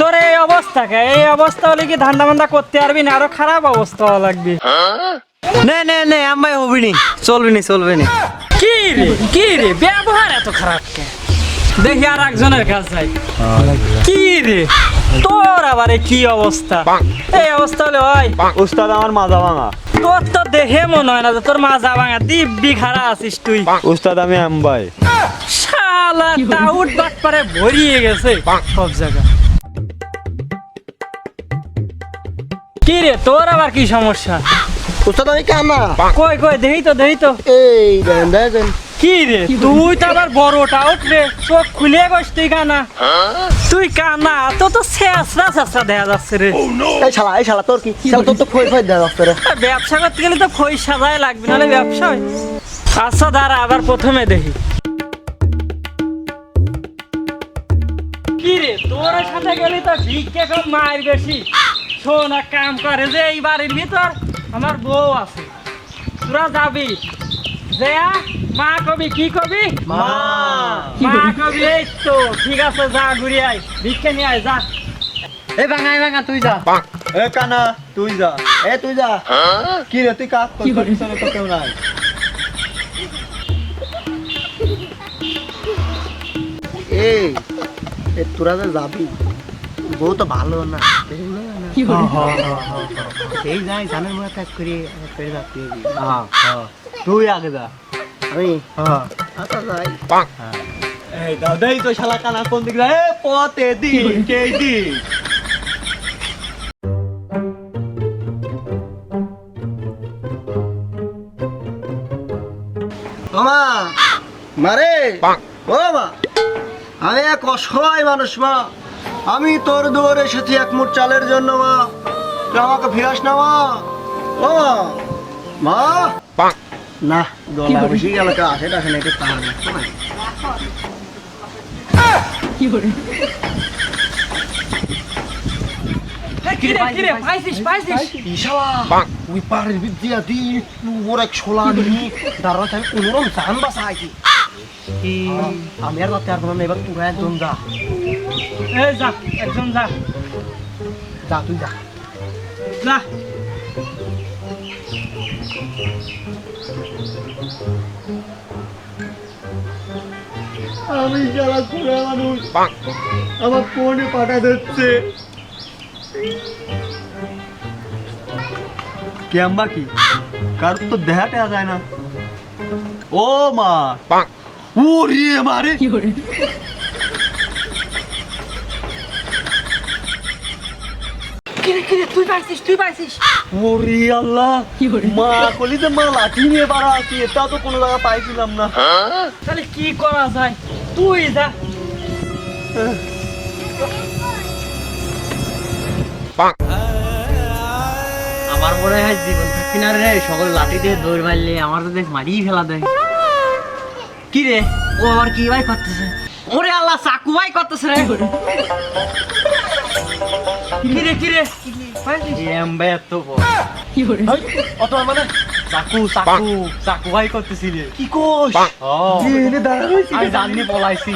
তোর এই অবস্থা কে? এই অবস্থা হলে কি ধান্দা মান্দা করতে পারবি না? আরও খারাপ অবস্থা হওয়া লাগবে। নে নে নে আমায় হবি নি। চলবি নি চলবি নি। কি রে? কি রে? ব্যবহার এত খারাপ কে? দেখি আর একজনের কাছে যাই। কি রে? তোর আবার কি অবস্থা? এই অবস্থা হলে হয়। উস্তাদ আমার মাজা ভাঙা। তোর তো দেখে মনে হয় না যে তোর মাজা ভাঙা। দিব্যি খারা আছিস তুই। উস্তাদ আমি আম্বাই। শালা টাউট বাট ভরিয়ে গেছে সব জায়গা কি রে তোর আবার কি সমস্যা? উস্তাদ আমি কানা। কই কই দেহি তো দেহি তো। এই দেন দেখেন কি রে তুই তো আবার বড় টাউট রে চোখ খুলে গেছ তুই কানা। তুই কানা তো তো শেষরা শেষরা দেখা যাচ্ছে রে। এই শালা এই শালা তোর কি? শালা তোর তো খই খই দেওয়া যাচ্ছে রে। ব্যবসা করতে গেলে তো খই সাজাই লাগবে নাহলে ব্যবসা হয়। আচ্ছা দাঁড়া আবার প্রথমে দেখি। কি রে তোর সাথে গেলি তো ভিক্ষে সব মায়ের বেশি। শোন এক কাম করে যে এই বাড়ির ভিতর আমার বউ আছে। তোরা যাবি। যেয়া মা কবি কি কবি? মা। মা কবি? এই তো ঠিক আছে যা ঘুরি আয় ভিক্ষে নিয়ে আয় যা। এই ভাঙা এই ভাঙা তুই যা। এ কানা তুই যা। এ তুই যা। কি রে তুই কাজ কর তোর পিছনে তো কেউ নাই। এই এ তোরা যে যাবি বউ তো ভালো না। এই যাই ধানের মধ্যে কাজ করি করে যাচ্ছি হ্যাঁ হ্যাঁ। তুই আগে যা। আমি? হ্যাঁ। আচ্ছা যাই। এই দাদাই তো শালা কানা কোন দিকে যায়? পথে দিক কে দিক মামা মারে। ও মা আমি এক অসহায় মানুষ মা। আমি তোর দুয়ারে এসেছি এক মুঠ চালের জন্য মা। তুই আমাকে ফিরাস না মা। ও মা। না গলা বেশি গেল কে আসে টাসে তার কি রে কি রে? পাইছিস পাইছিস? ইশালা ওই পাড়ের বিদ্যা দি ওর এক ছোলা নিয়ে দাঁড়া আমি কোনোরকম জান বাসাইছি আমি আর রাতে আর কোনো এবার তোরা একজন যা। একজন যা। যা তুই যা। যা। আমি যারা ঘোরা মানুষ আমার ফোনে পাঠা দিচ্ছে ক্যাম্বা কি কার তো দেখাতে যায় না। ও মা। ও রে কি রে কি রে তুই পাইছিস তুই পাইছিস? ওরে আল্লাহ মা কলি যে মা লাঠি নিয়ে বাড়া আছি এটা তো কোনো জায়গা পাইছিলাম না। তাহলে কি করা যায়? তুই যা। আমার মনে হয় জীবন থাকি না রে সকল লাঠি দিয়ে দৌড় মারলে আমার তো দেখ মারিয়ে ফেলা দেয়। কি রে ও আবার কি ভাই করতেছে? ওরে আল্লাহ চাকু ভাই করতেছে রে। কি রে কি রে পাইছিস এমবে এত বড় অত মানে চাকু চাকু চাকু ভাই করতেছিলে। কি কোষ ও। আমি জানি পলাইছি।